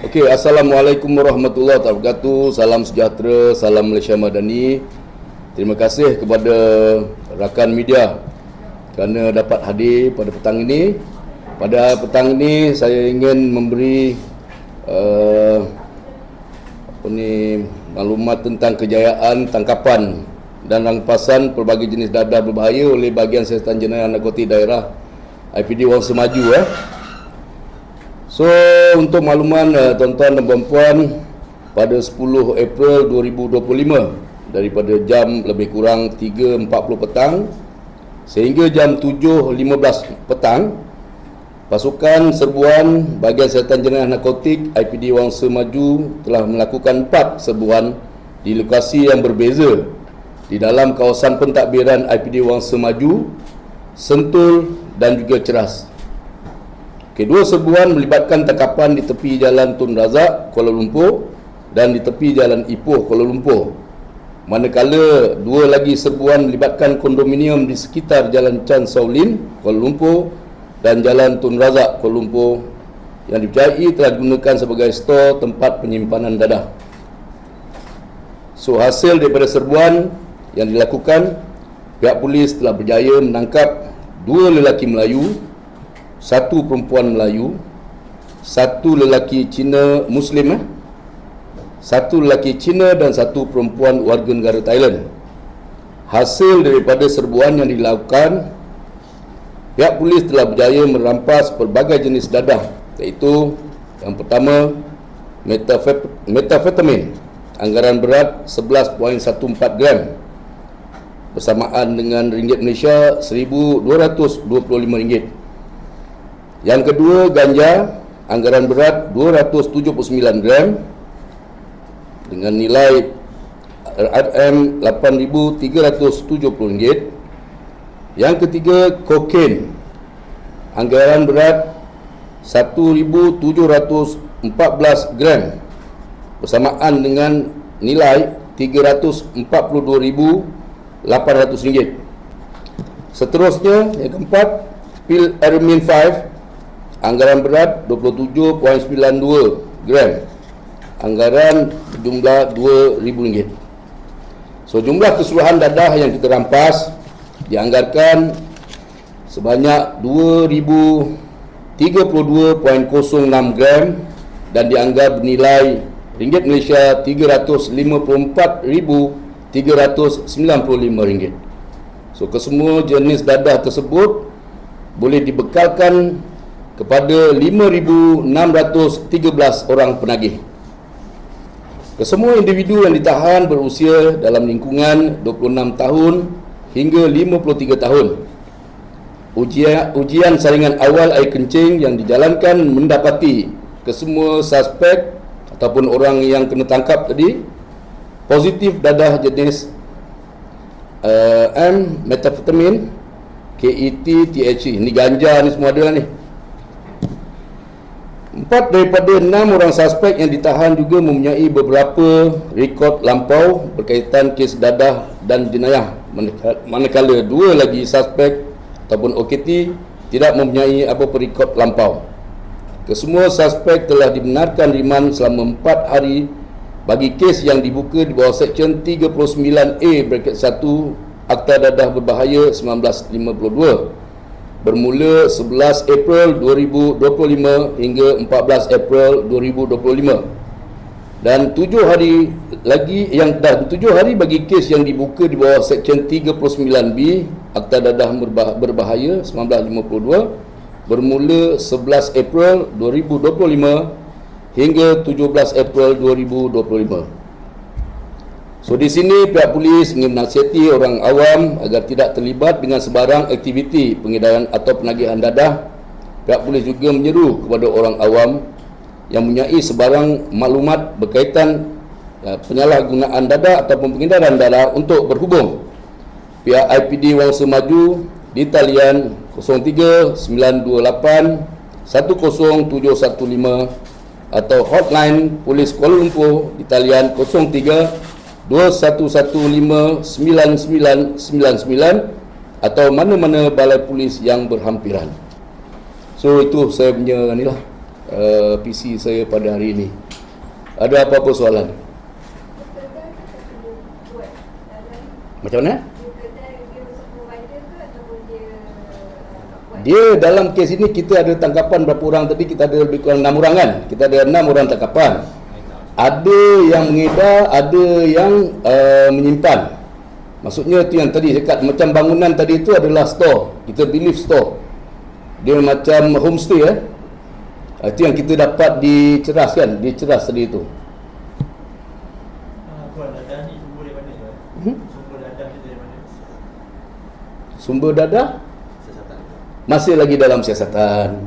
Okey, Assalamualaikum warahmatullahi wabarakatuh. Salam sejahtera, salam Malaysia Madani. Terima kasih kepada rakan media kerana dapat hadir pada petang ini. Pada petang ini saya ingin memberi uh, apa ni maklumat tentang kejayaan tangkapan dan rampasan pelbagai jenis dadah berbahaya oleh bahagian Siasatan Jenayah Narkotik Daerah IPD Wang Semaju eh. So untuk makluman uh, tuan-tuan dan puan-puan pada 10 April 2025 daripada jam lebih kurang 3.40 petang sehingga jam 7.15 petang pasukan serbuan bahagian siasatan jenayah narkotik IPD Wangsa Maju telah melakukan 4 serbuan di lokasi yang berbeza di dalam kawasan pentadbiran IPD Wangsa Maju, Sentul dan juga Ceras. Kedua serbuan melibatkan tangkapan di tepi Jalan Tun Razak, Kuala Lumpur dan di tepi Jalan Ipoh, Kuala Lumpur. Manakala dua lagi serbuan melibatkan kondominium di sekitar Jalan Chan Saulin, Kuala Lumpur dan Jalan Tun Razak, Kuala Lumpur yang dipercayai telah digunakan sebagai stor tempat penyimpanan dadah. So hasil daripada serbuan yang dilakukan, pihak polis telah berjaya menangkap dua lelaki Melayu satu perempuan Melayu, satu lelaki Cina Muslim eh? satu lelaki Cina dan satu perempuan warga negara Thailand. Hasil daripada serbuan yang dilakukan, pihak polis telah berjaya merampas pelbagai jenis dadah iaitu yang pertama metafetamin anggaran berat 11.14 gram bersamaan dengan ringgit Malaysia 1225 ringgit yang kedua ganja anggaran berat 279 gram dengan nilai RM 8370 ringgit. Yang ketiga kokain anggaran berat 1714 gram bersamaan dengan nilai 342,800 ringgit. Seterusnya yang keempat pil Ermin 5 Anggaran berat 27.92 gram. Anggaran jumlah RM2,000. So jumlah keseluruhan dadah yang kita rampas dianggarkan sebanyak 2032.06 gram dan dianggap bernilai ringgit Malaysia 354,395 ringgit. So kesemua jenis dadah tersebut boleh dibekalkan kepada 5,613 orang penagih. Kesemua individu yang ditahan berusia dalam lingkungan 26 tahun hingga 53 tahun. Ujian, ujian saringan awal air kencing yang dijalankan mendapati kesemua suspek ataupun orang yang kena tangkap tadi positif dadah jenis uh, M, metafetamin, KET, THC. Ini ganja ni semua ada ni. Empat daripada enam orang suspek yang ditahan juga mempunyai beberapa rekod lampau berkaitan kes dadah dan jenayah manakala dua lagi suspek ataupun OKT tidak mempunyai apa perikod lampau. Kesemua suspek telah dibenarkan riman selama empat hari bagi kes yang dibuka di bawah Seksyen 39A bracket 1 Akta Dadah Berbahaya 1952 bermula 11 April 2025 hingga 14 April 2025 dan 7 hari lagi yang dah 7 hari bagi kes yang dibuka di bawah Seksyen 39B Akta Dadah Berbahaya 1952 bermula 11 April 2025 hingga 17 April 2025 So di sini pihak polis ingin menasihati orang awam agar tidak terlibat dengan sebarang aktiviti pengedaran atau penagihan dadah. Pihak polis juga menyeru kepada orang awam yang mempunyai sebarang maklumat berkaitan ya, penyalahgunaan dadah ataupun pengedaran dadah untuk berhubung. Pihak IPD Wangsa Maju di talian 03928 10715 atau hotline Polis Kuala Lumpur di talian 03 21159999 atau mana-mana balai polis yang berhampiran. So itu saya punya ni lah uh, PC saya pada hari ini. Ada apa-apa soalan? Macam mana? Dia dalam kes ini kita ada tangkapan berapa orang tadi kita ada lebih kurang 6 orang kan? Kita ada 6 orang tangkapan. Ada yang mengedar, ada yang uh, menyimpan. Maksudnya tu yang tadi dekat macam bangunan tadi itu adalah store. Kita believe store. Dia macam homestay eh. Ah, Itu yang kita dapat diceras kan, diceras tadi itu. Ah, sumber? Hmm? Dadah Siasatan. masih lagi dalam siasatan.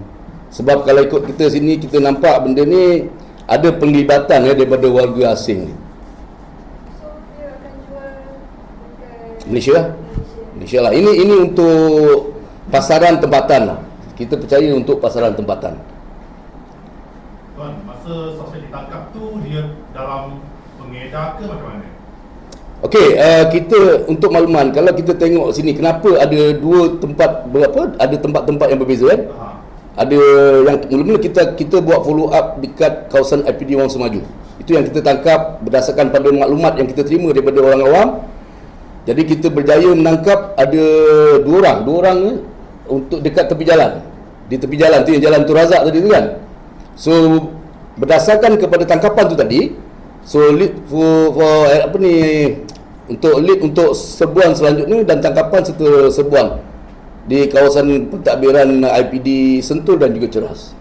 Sebab kalau ikut kita sini kita nampak benda ni ada penglibatan ya daripada warga asing. Malaysia? Malaysia lah. Ini ini untuk pasaran tempatan lah. Kita percaya untuk pasaran tempatan. Tuan, masa sosok ditangkap tu dia dalam pengedar ke macam mana? Okey, uh, kita untuk makluman kalau kita tengok sini kenapa ada dua tempat berapa? Ada tempat-tempat yang berbeza kan? Ha. Ada yang mula-mula kita kita buat follow up dekat kawasan IPD Wang Semaju. Itu yang kita tangkap berdasarkan pada maklumat yang kita terima daripada orang awam. Jadi kita berjaya menangkap ada dua orang, dua orang ni untuk dekat tepi jalan. Di tepi jalan tu yang jalan tu Razak tadi tu kan. So berdasarkan kepada tangkapan tu tadi, so lead for, for eh, apa ni untuk lead untuk serbuan selanjutnya dan tangkapan serta serbuan di kawasan pentadbiran IPD Sentul dan juga Ceras.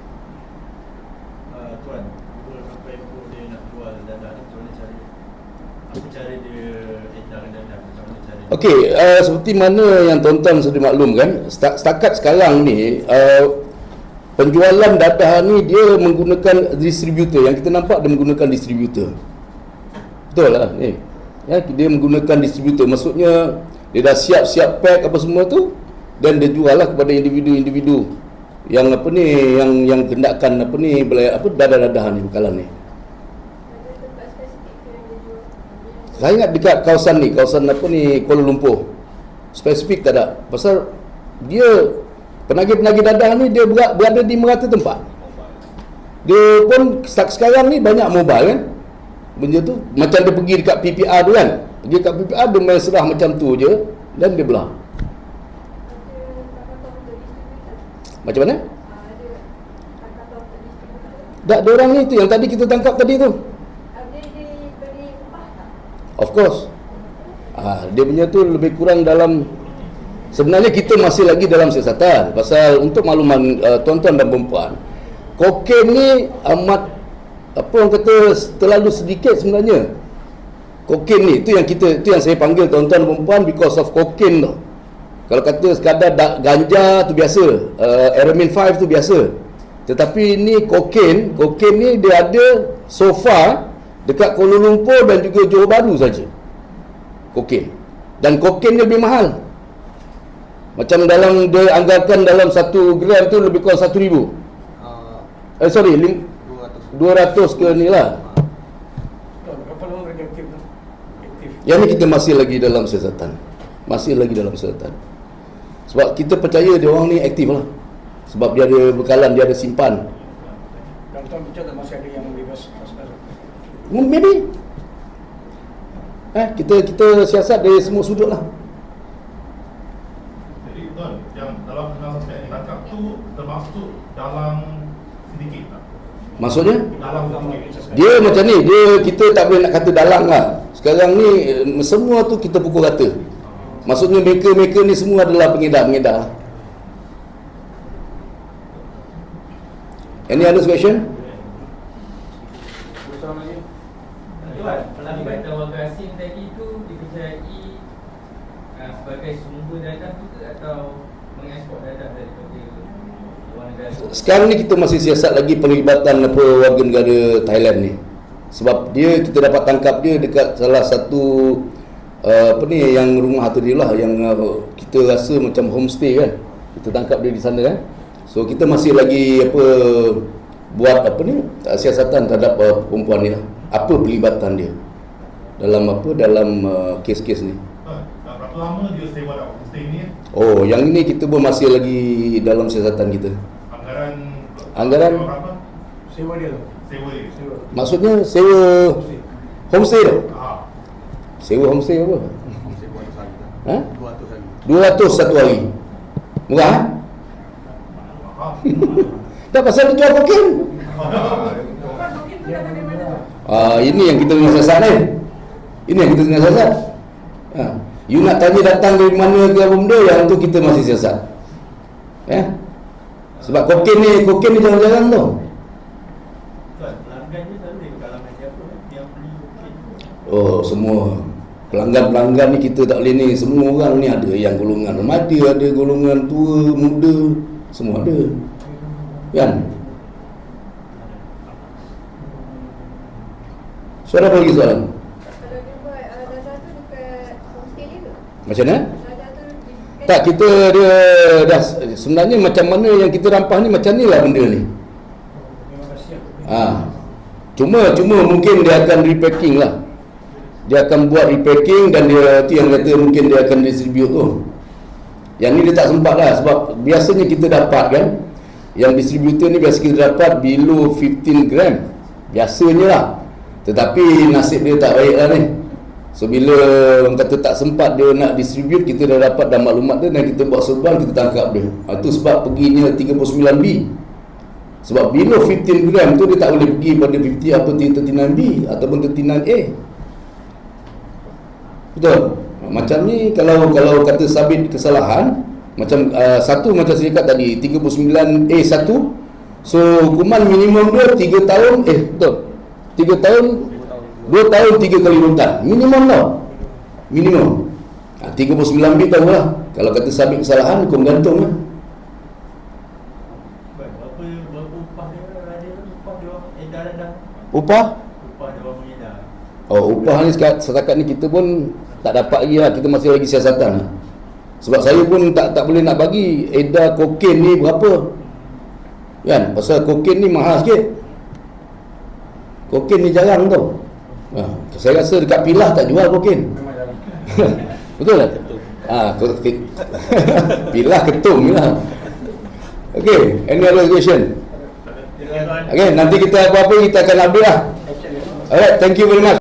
Ah, Tuan, dua sampai pukul dia nak jual dadah ni macam mana cara Apa cara dia edarkan dadah? Macam mana cara dia? Okey, uh, seperti mana yang tuan-tuan sudah maklum kan, seta- setakat sekarang ni uh, penjualan dadah ni dia menggunakan distributor. Yang kita nampak dia menggunakan distributor. Betul lah ni. Ya, dia menggunakan distributor. Maksudnya dia dah siap-siap pack apa semua tu dan dia jual lah kepada individu-individu yang apa ni yang yang kendakkan apa ni belai apa dadah-dadah ni bekalan ni. Saya ingat dekat kawasan ni, kawasan apa ni Kuala Lumpur. Spesifik tak ada. Pasal dia penagih-penagih dadah ni dia berada, berada di merata tempat. Dia pun sek- sekarang ni banyak mobile kan. Benda tu macam dia pergi dekat PPR tu kan. Pergi dekat PPR dia main serah macam tu je dan dia belah. Macam mana? Tak orang ni tu yang tadi kita tangkap tadi tu. Of course. Ah, dia punya tu lebih kurang dalam sebenarnya kita masih lagi dalam siasatan pasal untuk makluman uh, tuan-tuan dan puan kokain ni amat apa orang kata terlalu sedikit sebenarnya. Kokain ni itu yang kita itu yang saya panggil tuan-tuan dan puan because of kokain tu. Kalau kata sekadar da- ganja tu biasa, uh, Aramin 5 tu biasa. Tetapi ni kokain, kokain ni dia ada so far dekat Kuala Lumpur dan juga Johor Bahru saja. Kokain. Dan kokain dia lebih mahal. Macam dalam dia anggarkan dalam satu gram tu lebih kurang satu ribu. Uh, Eh sorry, lim, 200 200 ke ni lah. Yang ni kita masih lagi dalam siasatan. Masih lagi dalam siasatan. Sebab kita percaya dia orang ni aktif lah. Sebab dia ada bekalan, dia ada simpan. Dan tuan tak masih ada yang bebas suspend? Hmm, Maybe. Eh, kita kita siasat dari semua sudut lah. Jadi tuan, yang dalam suspek yang ditangkap tu termasuk dalam sindiket tak? Maksudnya? Dalam. Dia macam ni, dia kita tak boleh nak kata dalang lah. Sekarang ni eh, semua tu kita pukul rata. Maksudnya mereka-mereka ni semua adalah pengedar-pengedar. Any other question? Pelibatan? Sekarang ni kita masih siasat lagi penglibatan apa warga negara Thailand ni. Sebab dia kita dapat tangkap dia dekat salah satu uh, apa ni yang rumah tu dia lah yang uh, kita rasa macam homestay kan. Kita tangkap dia di sana kan. So kita masih lagi apa buat apa ni uh, siasatan terhadap uh, perempuan ni lah. Apa pelibatan dia dalam apa dalam uh, kes-kes ni. Berapa lama dia sewa dalam homestay ni? Oh, yang ini kita pun masih lagi dalam siasatan kita. Anggaran Anggaran? berapa? Sewa dia tu. Sewa dia. Sewa. Maksudnya sewa homestay tu? Sewa homestay apa? Ha? 200 hari. 200 satu hari. Murah eh? Tak pasal dia jual kokain. Ah, ini yang kita tengah sasar ni. Ini yang kita tengah sasar. Ha. You nak tanya datang dari mana ke apa benda yang tu kita masih siasat. Ya. Sebab kokain ni, kokain ni jarang-jarang tau. Tuan, pelanggan ni selalu dari kalangan siapa yang beli kokain tu? Oh, semua pelanggan-pelanggan ni kita tak boleh ni. Semua orang ni ada yang golongan remaja, ada golongan tua, muda, semua ada. Kan? So ada apa lagi soalan? Ke? Macam mana? Tak, kita dia dah sebenarnya macam mana yang kita rampas ni macam ni lah benda ni. Ha. Cuma cuma mungkin dia akan repacking lah. Dia akan buat repacking dan dia tu yang kata mungkin dia akan distribute tu. Yang ni dia tak sempat lah sebab biasanya kita dapat kan yang distributor ni biasa kita dapat below 15 gram. Biasanya lah. Tetapi nasib dia tak baik lah ni. So bila orang kata tak sempat dia nak distribute kita dah dapat dah maklumat dia dan kita buat serban kita tangkap dia. Ha, tu sebab perginya 39B. Sebab below 15 gram tu dia tak boleh pergi pada 50 apa 39B ataupun 39A. Betul. Macam ni kalau kalau kata sabit kesalahan macam uh, satu macam saya cakap tadi 39A1 so hukuman minimum dia 3 tahun eh betul. 3 tahun 2 tahun 3 kali rotan minimum tau. Minimum. Ha, 39B tahu lah. Kalau kata sabit kesalahan hukum gantung lah. Upah Oh, upah ni setakat ni kita pun tak dapat lagi lah. Kita masih lagi siasatan lah. Sebab saya pun tak tak boleh nak bagi edar kokain ni berapa. Kan? Pasal kokain ni mahal sikit. Kokain ni jarang tau. Ha, saya rasa dekat pilah tak jual kokain. Betul tak? Ha, ko- ke- pilah ketum lah. Okay, any other question? Okay, nanti kita apa-apa kita akan update lah. Alright, thank you very much.